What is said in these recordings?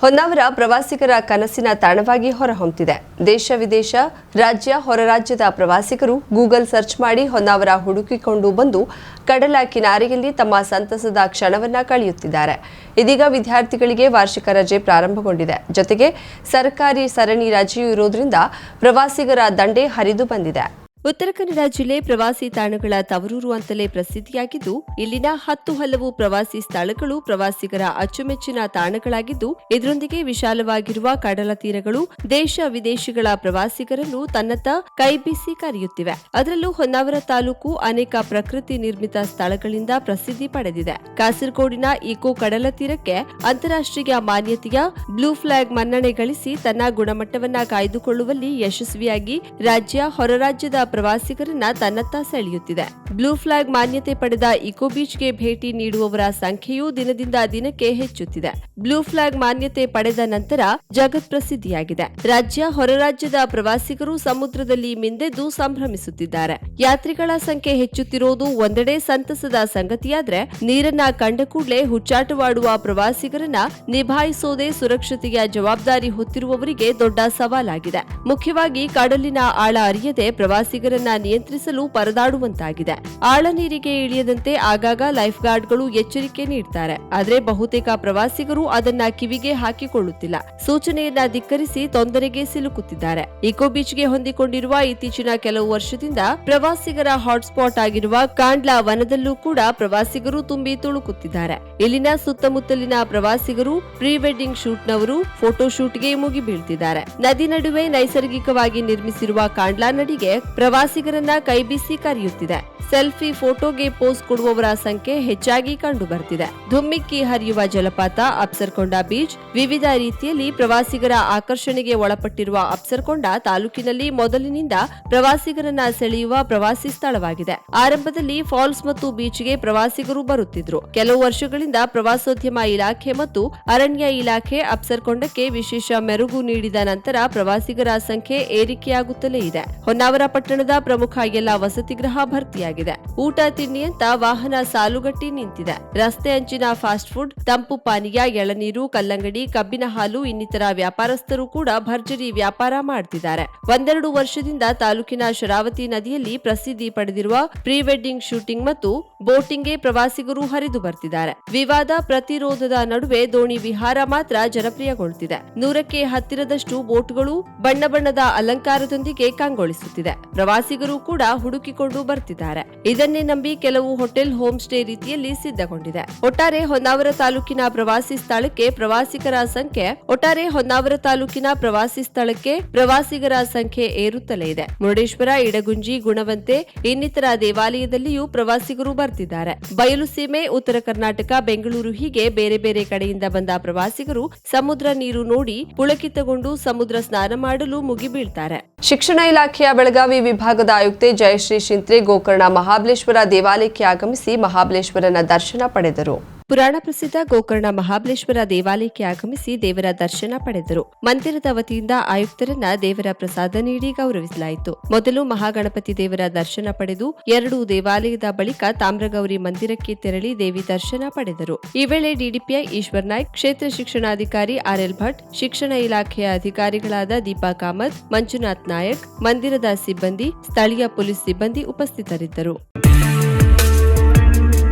ಹೊನ್ನಾವರ ಪ್ರವಾಸಿಗರ ಕನಸಿನ ತಾಣವಾಗಿ ಹೊರಹೊಮ್ಮುತ್ತಿದೆ ದೇಶ ವಿದೇಶ, ರಾಜ್ಯ, ಹೊರ ರಾಜ್ಯದ ಪ್ರವಾಸಿಗರು ಗೂಗಲ್ ಸರ್ಚ್ ಮಾಡಿ ಹೊನ್ನಾವರ ಹುಡುಕಿಕೊಂಡು ಬಂದು ಕಡಲ ಕಿನಾರೆಯಲ್ಲಿ ತಮ್ಮ ಸಂತಸದ ಕ್ಷಣವನ್ನ ಕಳೆಯುತ್ತಿದ್ದಾರೆ. ಇದೀಗ ವಿದ್ಯಾರ್ಥಿಗಳಿಗೆ ವಾರ್ಷಿಕ ರಜೆ ಪ್ರಾರಂಭಗೊಂಡಿದೆ. ಜೊತೆಗೆ ಸರ್ಕಾರಿ ಸರಣಿ ರಜೆಯೂ ಇರೋದ್ರಿಂದ ಪ್ರವಾಸಿಗರ ದಂಡೆ ಹರಿದು ಬಂದಿದೆ. ಉತ್ತರ ಕನ್ನಡ ಜಿಲ್ಲೆ ಪ್ರವಾಸಿ ತಾಣಗಳ ತವರೂರು ಅಂತಲೇ ಪ್ರಸಿದ್ಧಿಯಾಗಿದ್ದು, ಇಲ್ಲಿನ ಹತ್ತು ಹಲವು ಪ್ರವಾಸಿ ಸ್ಥಳಗಳು ಪ್ರವಾಸಿಗರ ಅಚ್ಚುಮೆಚ್ಚಿನ ತಾಣಗಳಾಗಿದ್ದು, ಇದರೊಂದಿಗೆ ವಿಶಾಲವಾಗಿರುವ ಕಡಲ ತೀರಗಳು ದೇಶ ವಿದೇಶಗಳ ಪ್ರವಾಸಿಗರನ್ನು ತನ್ನತ್ತ ಕೈಬೀಸಿ ಕರೆಯುತ್ತಿವೆ. ಅದರಲ್ಲೂ ಹೊನ್ನಾವರ ತಾಲೂಕು ಅನೇಕ ಪ್ರಕೃತಿ ನಿರ್ಮಿತ ಸ್ಥಳಗಳಿಂದ ಪ್ರಸಿದ್ಧಿ ಪಡೆದಿದೆ. ಕಾಸರಗೋಡಿನ ಈಕೋ ಕಡಲ ತೀರಕ್ಕೆ ಅಂತಾರಾಷ್ಟ್ರೀಯ ಮಾನ್ಯತೆಯ ಬ್ಲೂ ಫ್ಲಾಗ್ ಮನ್ನಣೆ ಗಳಿಸಿ ತನ್ನ ಗುಣಮಟ್ಟವನ್ನ ಕಾಯ್ದುಕೊಳ್ಳುವಲ್ಲಿ ಯಶಸ್ವಿಯಾಗಿ ರಾಜ್ಯ ಹೊರ ರಾಜ್ಯದ ಪ್ರವಾಸಿಗರನ್ನ ತನ್ನತ್ತ ಸೆಳೆಯುತ್ತಿದೆ. ಬ್ಲೂ ಫ್ಲಾಗ್ ಮಾನ್ಯತೆ ಪಡೆದ ಇಕೋ ಬೀಚ್ಗೆ ಭೇಟಿ ನೀಡುವವರ ಸಂಖ್ಯೆಯೂ ದಿನದಿಂದ ದಿನಕ್ಕೆ ಹೆಚ್ಚುತ್ತಿದೆ. ಬ್ಲೂ ಫ್ಲಾಗ್ ಮಾನ್ಯತೆ ಪಡೆದ ನಂತರ ಜಗತ್ ಪ್ರಸಿದ್ಧಿಯಾಗಿದೆ. ರಾಜ್ಯ ಹೊರರಾಜ್ಯದ ಪ್ರವಾಸಿಗರು ಸಮುದ್ರದಲ್ಲಿ ಮಿಂದೆದ್ದು ಸಂಭ್ರಮಿಸುತ್ತಿದ್ದಾರೆ. ಯಾತ್ರಿಗಳ ಸಂಖ್ಯೆ ಹೆಚ್ಚುತ್ತಿರುವುದು ಒಂದೆಡೆ ಸಂತಸದ ಸಂಗತಿಯಾದ್ರೆ, ನೀರನ್ನ ಕಂಡ ಕೂಡಲೇ ಹುಚ್ಚಾಟವಾಡುವ ಪ್ರವಾಸಿಗರನ್ನ ನಿಭಾಯಿಸೋದೇ ಸುರಕ್ಷತೆಯ ಜವಾಬ್ದಾರಿ ಹೊತ್ತಿರುವವರಿಗೆ ದೊಡ್ಡ ಸವಾಲಾಗಿದೆ. ಮುಖ್ಯವಾಗಿ ಕಡಲಿನ ಆಳ ಅರಿಯದೆ ಪ್ರವಾಸಿಗರನ್ನ ನಿಯಂತ್ರಿಸಲು ಪರದಾಡುವಂತಾಗಿದೆ. ಆಳ ನೀರಿಗೆ ಇಳಿಯದಂತೆ ಆಗಾಗ ಲೈಫ್ ಗಾರ್ಡ್ಗಳು ಎಚ್ಚರಿಕೆ ನೀಡುತ್ತಾರೆ ಆದರೆ ಬಹುತೇಕ ಪ್ರವಾಸಿಗರು ಅದನ್ನ ಕಿವಿಗೆ ಹಾಕಿಕೊಳ್ಳುತ್ತಿಲ್ಲ. ಸೂಚನೆಯನ್ನ ಧಿಕ್ಕರಿಸಿ ತೊಂದರೆಗೆ ಸಿಲುಕುತ್ತಿದ್ದಾರೆ. ಇಕೋ ಬೀಚ್ಗೆ ಹೊಂದಿಕೊಂಡಿರುವ ಇತ್ತೀಚಿನ ಕೆಲವು ವರ್ಷದಿಂದ ಪ್ರವಾಸಿಗರ ಹಾಟ್ಸ್ಪಾಟ್ ಆಗಿರುವ ಕಾಂಡ್ಲಾ ವನದಲ್ಲೂ ಕೂಡ ಪ್ರವಾಸಿಗರು ತುಂಬಿ ತುಳುಕುತ್ತಿದ್ದಾರೆ. ಇಲ್ಲಿನ ಸುತ್ತಮುತ್ತಲಿನ ಪ್ರವಾಸಿಗರು ಪ್ರೀ ವೆಡ್ಡಿಂಗ್ ಶೂಟ್ನವರು ಫೋಟೋ ಶೂಟ್ಗೆ ಮುಗಿ ಬೀಳ್ತಿದ್ದಾರೆ ನದಿ ನಡುವೆ ನೈಸರ್ಗಿಕವಾಗಿ ನಿರ್ಮಿಸಿರುವ ಕಾಂಡ್ಲಾ ನದಿಗೆ ಪ್ರವಾಸಿಗರನ್ನ ಕೈಬೀಸಿ ಕರೆಯುತ್ತಿದೆ. ಸೆಲ್ಫಿ ಫೋಟೋಗೆ ಪೋಸ್ ಕೊಡುವವರ ಸಂಖ್ಯೆ ಹೆಚ್ಚಾಗಿ ಕಂಡುಬರ್ತಿದೆ. ಧುಮ್ಮಿಕ್ಕಿ ಹರಿಯುವ ಜಲಪಾತ, ಅಪ್ಸರ್ಕೊಂಡ ಬೀಚ್, ವಿವಿಧ ರೀತಿಯಲ್ಲಿ ಪ್ರವಾಸಿಗರ ಆಕರ್ಷಣೆಗೆ ಒಳಪಟ್ಟಿರುವ ಅಪ್ಸರ್ಕೊಂಡ ತಾಲೂಕಿನಲ್ಲಿ ಮೊದಲಿನಿಂದ ಪ್ರವಾಸಿಗರನ್ನ ಸೆಳೆಯುವ ಪ್ರವಾಸಿ ಸ್ಥಳವಾಗಿದೆ. ಆರಂಭದಲ್ಲಿ ಫಾಲ್ಸ್ ಮತ್ತು ಬೀಚ್ಗೆ ಪ್ರವಾಸಿಗರು ಬರುತ್ತಿದ್ರು. ಕೆಲವು ವರ್ಷಗಳಿಂದ ಪ್ರವಾಸೋದ್ಯಮ ಇಲಾಖೆ ಮತ್ತು ಅರಣ್ಯ ಇಲಾಖೆ ಅಪ್ಸರ್ಕೊಂಡಕ್ಕೆ ವಿಶೇಷ ಮೆರುಗು ನೀಡಿದ ನಂತರ ಪ್ರವಾಸಿಗರ ಸಂಖ್ಯೆ ಏರಿಕೆಯಾಗುತ್ತಲೇ ಇದೆ. ಹೊನ್ನಾವರ ಪಟ್ಟಣದ ಪ್ರಮುಖ ಎಲ್ಲ ವಸತಿಗೃಹ ಭರ್ತಿಯಾಗಿದೆ. ಊಟ, ತಿಂಡಿ ಅಂತ ವಾಹನ ಸಾಲುಗಟ್ಟಿ ನಿಂತಿದೆ. ರಸ್ತೆ ಅಂಚಿನ ಫಾಸ್ಟ್ ಫುಡ್, ತಂಪು ಪಾನೀಯ, ಎಳನೀರು, ಕಲ್ಲಂಗಡಿ, ಕಬ್ಬಿನ ಹಾಲು ಇನ್ನಿತರ ವ್ಯಾಪಾರಸ್ಥರು ಕೂಡ ಭರ್ಜರಿ ವ್ಯಾಪಾರ ಮಾಡ್ತಿದ್ದಾರೆ. ಒಂದೆರಡು ವರ್ಷದಿಂದ ತಾಲೂಕಿನ ಶರಾವತಿ ನದಿಯಲ್ಲಿ ಪ್ರಸಿದ್ಧಿ ಪಡೆದಿರುವ ಪ್ರೀ ವೆಡ್ಡಿಂಗ್ ಶೂಟಿಂಗ್ ಮತ್ತು ಬೋಟಿಂಗ್ಗೆ ಪ್ರವಾಸಿಗರು ಹರಿದು ಬರ್ತಿದ್ದಾರೆ. ವಿವಾದ ಪ್ರತಿರೋಧದ ನಡುವೆ ದೋಣಿ ವಿಹಾರ ಮಾತ್ರ ಜನಪ್ರಿಯಗೊಳ್ಳುತ್ತಿದೆ ನೂರಕ್ಕೆ ಹತ್ತಿರದಷ್ಟು ಬೋಟ್ಗಳು ಬಣ್ಣ ಬಣ್ಣದ ಅಲಂಕಾರದೊಂದಿಗೆ ಕಂಗೊಳಿಸುತ್ತಿದೆ. ಪ್ರವಾಸಿಗರು ಕೂಡ ಹುಡುಕಿಕೊಂಡು ಬರ್ತಿದ್ದಾರೆ. ಇದನ್ನೇ ನಂಬಿ ಕೆಲವು ಹೋಟೆಲ್ ಹೋಮ್ ಸ್ಟೇ ರೀತಿಯಲ್ಲಿ ಸಿದ್ಧಗೊಂಡಿದೆ. ಒಟ್ಟಾರೆ ಹೊನ್ನಾವರ ತಾಲೂಕಿನ ಪ್ರವಾಸಿ ಸ್ಥಳಕ್ಕೆ ಪ್ರವಾಸಿಗರ ಸಂಖ್ಯೆ, ಒಟ್ಟಾರೆ ಹೊನ್ನಾವರ ತಾಲೂಕಿನ ಪ್ರವಾಸಿ ಸ್ಥಳಕ್ಕೆ ಪ್ರವಾಸಿಗರ ಸಂಖ್ಯೆ ಏರುತ್ತಲೇ ಇದೆ. ಮುರುಡೇಶ್ವರ, ಇಡಗುಂಜಿ, ಗುಣವಂತೆ ಇನ್ನಿತರ ದೇವಾಲಯದಲ್ಲಿಯೂ ಪ್ರವಾಸಿಗರು ಬರ್ತಿದ್ದಾರೆ. ಬಯಲು ಸೀಮೆ, ಉತ್ತರ ಕರ್ನಾಟಕ, ಬೆಂಗಳೂರು ಹೀಗೆ ಬೇರೆ ಬೇರೆ ಕಡೆಯಿಂದ ಬಂದ ಪ್ರವಾಸಿಗರು ಸಮುದ್ರ ನೀರು ನೋಡಿ ಪುಳಕಿತಗೊಂಡು ಸಮುದ್ರ ಸ್ನಾನ ಮಾಡಲು ಮುಗಿಬೀಳ್ತಾರೆ. ಶಿಕ್ಷಣ ಇಲಾಖೆಯ ಬೆಳಗಾವಿ ವಿಭಾಗದ ಆಯುಕ್ತೆ ಜಯಶ್ರೀ ಶಿಂತ್ರೆ ಗೋಕರ್ಣ ಮಹಾಬಲೇಶ್ವರ ದೇವಾಲಯಕ್ಕೆ ಆಗಮಿಸಿ ಮಹಾಬಲೇಶ್ವರನ ದರ್ಶನ ಪಡೆದರು. ಪುರಾಣ ಪ್ರಸಿದ್ಧ ಗೋಕರ್ಣ ಮಹಾಬಲೇಶ್ವರ ದೇವಾಲಯಕ್ಕೆ ಆಗಮಿಸಿ ದೇವರ ದರ್ಶನ ಪಡೆದರು. ಮಂದಿರದ ವತಿಯಿಂದ ಆಯುಕ್ತರನ್ನ ದೇವರ ಪ್ರಸಾದ ನೀಡಿ ಗೌರವಿಸಲಾಯಿತು. ಮೊದಲು ಮಹಾಗಣಪತಿ ದೇವರ ದರ್ಶನ ಪಡೆದು ಎರಡು ದೇವಾಲಯದ ಬಳಿಕ ತಾಮ್ರಗೌರಿ ಮಂದಿರಕ್ಕೆ ತೆರಳಿ ದೇವಿ ದರ್ಶನ ಪಡೆದರು. ಈ ವೇಳೆ ಡಿಡಿಪಿಐ ಈಶ್ವರ್ ನಾಯ್ಕ್, ಕ್ಷೇತ್ರ ಶಿಕ್ಷಣಾಧಿಕಾರಿ ಆರ್ಎಲ್ ಭಟ್, ಶಿಕ್ಷಣ ಇಲಾಖೆಯ ಅಧಿಕಾರಿಗಳಾದ ದೀಪಾ ಕಾಮತ್ ಮಂಜುನಾಥ್ ನಾಯಕ್, ಮಂದಿರದ ಸಿಬ್ಬಂದಿ, ಸ್ಥಳೀಯ ಪೊಲೀಸ್ ಸಿಬ್ಬಂದಿ ಉಪಸ್ಥಿತರಿದ್ದರು.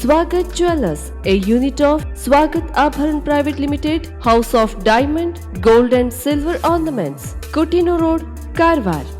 Swagat Jewelers, a unit of Swagat Abharan Private Limited, House of Diamond, Gold and Silver Ornaments, Kutino Road, Karwar.